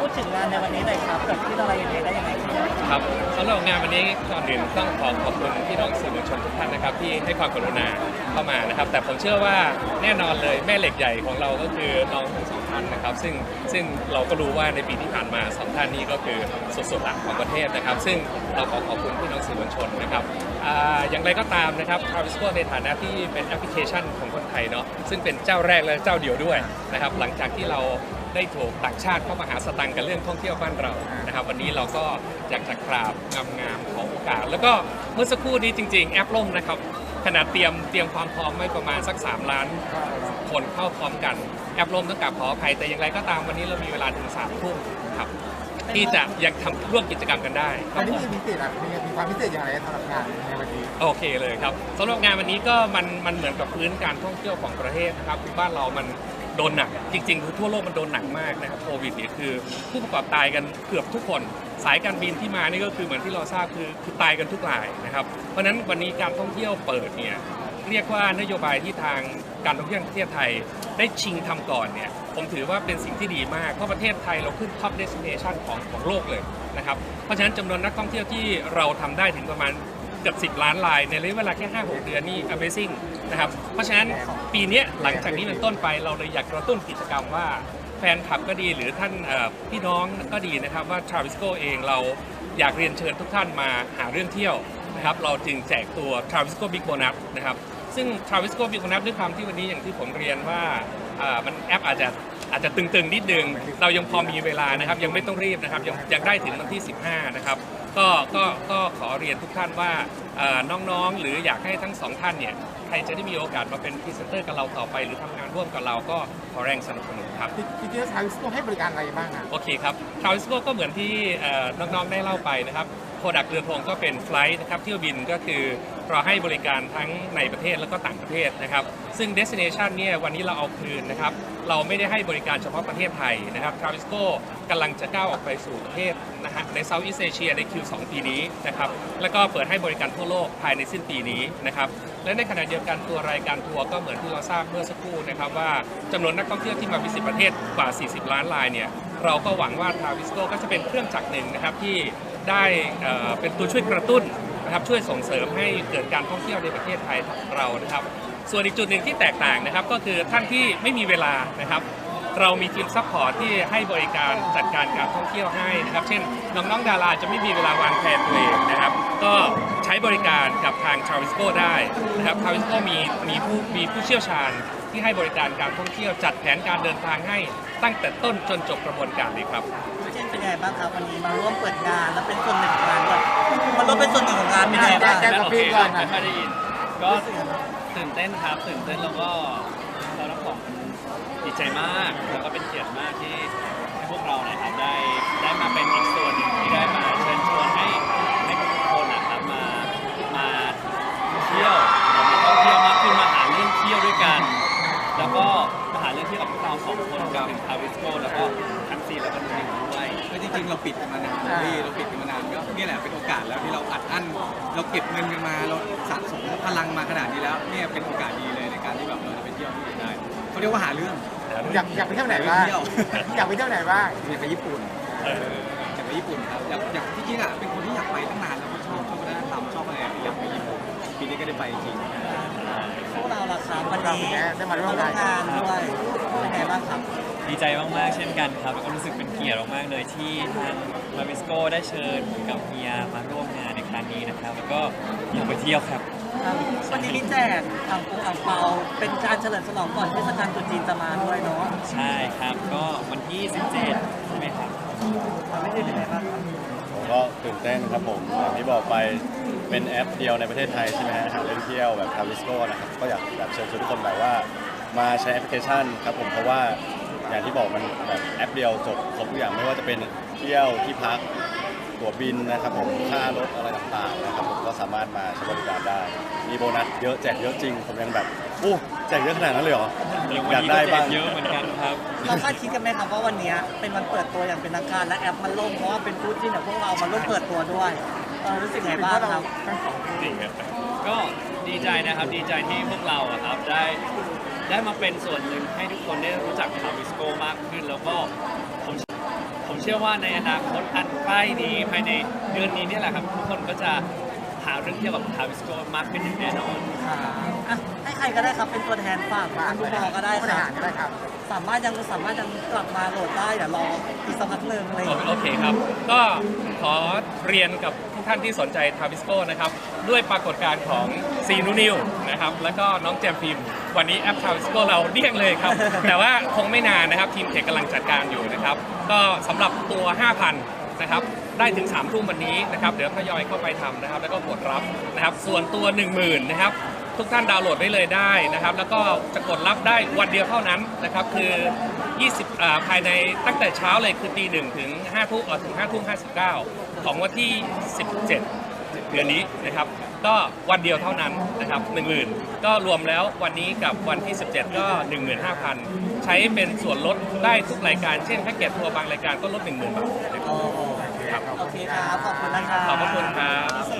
พูดถึงงานในวันนี้หน่อยครับเกิดขึ้นอะไรยังไงได้ยังไงครับครับสำหรับงานวันนี้ก่อนอื่นต้องขอขอบคุณพี่น้องสื่อมวลชนทุกท่านนะครับ ที่ให้ความกรุณาเข้ามานะครับ แต่ผมเชื่อว่าแน่นอนเลยแม่เหล็กใหญ่ของเราก็คือน้องทั้งสองท่านนะครับ ซึ่งซึ่งเราก็รู้ว่าในปีที่ผ่านมาสองท่านนี้ก็คือสุดๆหลักของประเทศนะครับ ซึ่งเราขอขอบคุณพี่น้องสื่อมวลชนนะครับอย่างไรก็ตามนะครับ t r a v i s c o ในฐานะที่เป็นแอปพลิเคชันของคนไทยเนาะซึ่งเป็นเจ้าแรกและเจ้าเดียวด้วยนะครับ หลังจากที่เรา ได้ถูกต่างชาติเข้ามาหาสตังค์กันเรื่องท่องเที่ยวบ้านเรานะครับวันนี้เราก็อยากจะกราบงามๆของโอกาส แล้วก็เมื่อสักครู่นี้จริง ๆ แอปล่มนะครับขนาดเตรียมเตรียมความพร้อมไว้ประมาณสัก 3 ล้านคนเข้าพร้อมกันแอปล่มต้องกราบขออภัยแต่อย่างไรก็ตามวันนี้เรามีเวลาถึง3ามทุ่มครับที่จะยังทำร่วมกิจกรรมกันได้คอัรันบนี้ผมมีพิเศษอะไรมีมีความพิเศษอย่างไรสำหรับงานในวันนี้โอเคเลยครับสำหรับงานวันนี้ก็มันมันเหมือนกับพื้นการท่องเที่ยวของประเทศนะครับคือบ้านเรามัน โดนหนัก จริงๆคือทั่วโลกมันโดนหนักมากนะครับโควิดเนี่ยคือผู้ประกอบตายกันเกือบทุกคน สายการบินที่มานี่ก็คือเหมือนที่เราทราบคือคือตายกันทุกรายนะครับ เพราะฉะนั้นวันนี้การท่องเที่ยวเปิดเนี่ยเรียกว่านโยบายที่ทางการท่องเที่ยวประเทศไทยได้ชิงทำก่อนเนี่ยผมถือว่าเป็นสิ่งที่ดีมาก เพราะประเทศไทยเราขึ้น top destination ของของโลกเลยนะครับ เพราะฉะนั้นจำนวนนักท่องเที่ยวที่เราทำได้ถึงประมาณ เกือบ 10 ล้านลาย ในระยะเวลาแค่ 5-6 เดือนนี่ Amazing นะครับ เพราะฉะนั้นปีนี้หลังจากนี้เป็นต้นไปเราเลยอยากกระตุ้นกิจกรรมว่าแฟนคลับก็ดีหรือท่านพี่น้องก็ดีนะครับว่า Travisco เองเราอยากเรียนเชิญทุกท่านมาหาเรื่องเที่ยวนะครับเราจึงแจกตัว Travisco Big Bonus นะครับ ซึ่ง Travisco Big Bonus ด้วยความที่วันนี้อย่างที่ผมเรียนว่าอ่ามันแอปอาจจะอาจจะตึงๆนิดนึง เรายังพอมีเวลานะครับ ยังไม่ต้องรีบนะครับยังยังได้ถึงวันที่ 15 นะครับ ก็ก็ก็ขอเรียนทุกท่านว่าเอ่อน้องๆ หรืออยากให้ทั้งสองท่านเนี่ยใครจะได้มีโอกาสมาเป็นพรีเซนเตอร์กับเราต่อไป หรือทำงานร่วมกับเราก็ขอแรงสนับสนุนครับจริงๆแล้วทางต้องให้บริการอะไรบ้างอะโอเคครับทราวิสโกก็เหมือนที่เอ่อน้องๆได้เล่าไปนะครับ โปรดักเรือธงก็เป็นไฟลท์นะครับเที่ยวบินก็คือเราให้บริการทั้งในประเทศแล้วก็ต่างประเทศนะครับ ซึ่ง destination เนี่ยวันนี้เราเอาคืนนะครับ เราไม่ได้ให้บริการเฉพาะประเทศไทยนะครับทราวิสโกกำลังจะก้าวออกไปสู่ประเทศนะฮะในเซาท์อีสเอเชียใน Q2 ปีนี้นะครับ แล้วก็เปิดให้บริการทั่วโลกภายในสิ้นปีนี้นะครับ และในขณะเดียวกันตัวรายการทัวร์ก็เหมือนที่เราทราบเมื่อสักครู่นะครับว่าจำนวนนักท่องเที่ยวที่มาวิสิตประเทศกว่า 40 ล้านรายเนี่ยเราก็หวังว่าทาวิสโกก็จะเป็นเครื่องจักรหนึ่งนะครับที่ ได้เป็นตัวช่วยกระตุ้นนะครับช่วยส่งเสริมให้เกิดการท่องเที่ยวในประเทศไทยเรานะครับ ส่วนอีกจุดหนึ่งที่แตกต่างนะครับ ก็คือท่านที่ไม่มีเวลานะครับเรามีทีมซัพพอร์ตที่ให้บริการจัดการการท่องเที่ยวให้นะครับ เช่น น้องๆดาราจะไม่มีเวลาวางแผนตัวเองนะครับ ก็ใช้บริการกับทางทราวิสโกได้นะครับทราวิสโกมีมีผู้มีผู้เชี่ยวชาญที่ให้บริการการท่องเที่ยวจัดแผนการเดินทางให้ตั้งแต่ต้นจนจบกระบวนการเลยครับ เช่นเป็นยังไงบ้างครับวันนี้มาร่วมเปิดงานและเป็นส่วนหนึ่งของงานด้วยมาร่วมเป็นส่วนหนึ่งของงานเป็นยังไงบ้าง แจ้งกับพี่ก่อนนะ ไม่ได้ยิน ก็ตื่นเต้นครับ ตื่นเต้นแล้วก็เราทั้งสองคนดีใจมาก แล้วก็เป็นเกียรติมากที่ให้พวกเราเนี่ยครับได้ได้มาเป็นอีกส่วนหนึ่งที่ได้มาเชิญชวนให้ให้ทุกคนนะครับมามาเที่ยวมาท่องเที่ยวมากขึ้นมาหาเรื่องเที่ยวด้วยกัน แล้วก็มาหาเรื่องเที่ยวกับพวกเราสองคนกับทาวิสโกแล้วก็ทั้งซีแล้วก็นุ่นด้วย ก็จริงๆเราปิดกันมานานพี่เราปิดกันมานานก็นี่แหละเป็นโอกาสแล้วที่เราอัดอั้น เราเก็บเงินกันมาเราสะสมพลังมาขนาดนี้แล้วเนี่ยเป็นโอกาสดีเลยในการที่แบบเราจะไปเที่ยวที่อื่นได้เขาเรียกว่าหาเรื่องอยากอยากไปเที่ยวไหนบ้างเที่ยวอยากไปเที่ยวไหนบ้างอยากไปญี่ปุ่นอยากไปญี่ปุ่นครับอยากอยากที่จริงอะเป็นคนที่อยากไปตั้งนานแล้วก็ชอบชอบวัฒนธรรมชอบอะไรอยากไปญี่ปุ่นปีนี้ก็ได้ไปจริงพวกเราล่ะครับวันนี้ได้มาร่วมงานงานด้วยเป็นยังไงบ้างครับ ดีใจมากๆ เช่นกันครับแล้วก็รู้สึกเป็นเกียรติมากๆเลยที่ทางมาวิสโกได้เชิญผมกับเฮียมาร่วมงานในครั้งนี้นะครับ แล้วก็อยากไปเที่ยวครับครับวันนี้มีแจกอ่างปูอ่างเปา เป็นการเฉลิมฉลองก่อนเทศกาลตรุษจีนจะมาด้วยเนาะใช่ครับก็วันที่ 17 ใช่ไหมครับไม่ได้เป็นยังไงบ้างครับผมก็ตื่นเต้นครับผมอย่างที่บอกไปเป็นแอปเดียวในประเทศไทยใช่ไหมฮะหาเล่นเที่ยวแบบทาวิสโก้นะครับก็อยากอยากเชิญชวนทุกคนแบบว่ามาใช้แอปพลิเคชันครับผมเพราะว่า อย่างที่บอกมันแบบแอปเดียวจบครบทุกอย่างไม่ว่าจะเป็นเที่ยวที่พักตั๋วบินนะครับผมค่ารถอะไรต่างๆนะครับผมก็สามารถมาใช้บริการได้ มีโบนัสเยอะแจกเยอะจริง ผมยังแบบอู้แจกเยอะขนาดนั้นเลยเหรออย่างวันอยากนี้ได้ก็แจบ้ากงเยอะเหมือนกันครับ เราคาดคิดกันไหมครับว่าวันนี้เป็นวันเปิดตัวอย่างเป็นทางการและแอปมันล่มเพราะว่าเป็นฟู้ดที่เนี่ยพวกเรามาร่วมเปิดตัวด้วยเออรู้สึกไงบ้างครับ ก็ดีใจนะครับดีใจที่พวกเราอะครับได้ได้มาเป็นส่วนหนึ่งให้ทุกคนได้รู้จักคาวิสโกมากขึ้น แล้วก็ผมผมเชื่อชื่อว่าในอนาคตอันใกล้นี้ภายในเดือนนี้เนี่ยแหละครับทุกคนก็จะ หาเรื่องเกี่ยวกับทาวิสโกมากขึ้นอย่างแน่นอน อ่าอะให้ใครก็ได้ครับเป็นตัวแทนฝากฝากคุณพอก็ได้ผู้บคริรับหารก็ได้ครับ สามารถยังสามารถยังกลับมาโหลดได้เดี๋ยวรออีกสักพักหนึ่งอะไรอย่างเงี้ย โอเคครับ ก็ขอเรียนกับทุกท่านที่สนใจทาวิสโก้นะครับ ด้วยปรากฏการณ์ของซีนูนิวนะครับ แล้วก็น้องแจมพิมพ์ วันนี้แอปทาวิสโก้เราเดี่ยงเลยครับ แต่ว่าคงไม่นานนะครับ ทีมเทคกำลังจัดการอยู่นะครับ ก็สำหรับตัว 5,000 นะครับได้ถึง3ทุ่มวันนี้นะครับเดี๋ยวทยอยเข้าไปทำนะครับแล้วก็กดรับนะครับส่วนตัว 10,000นะครับทุกท่านดาวน์โหลดได้เลยได้นะครับแล้วก็จะกดรับได้วันเดียวเท่านั้นนะครับคือ20อ่าภายในตั้งแต่เช้าเลยคือตีหนึ่งถึง5ทุ่มเอ่อถึง5ทุ่ม59 ของวันที่ 17 เดือนนี้นะครับ ก็วันเดียวเท่านั้นนะครับ10,000 ก็รวมแล้ววันนี้กับวันที่ 17 ก็ 15,000 ใช้เป็นส่วนลดได้ทุกรายการเช่นแพ็กเกจทัวร์บางรายการก็ลด 10,000 บาทโอ้โหโอ เคครับ ขอบคุณนะครับ ขอบพระคุณครับสวัสดีครับ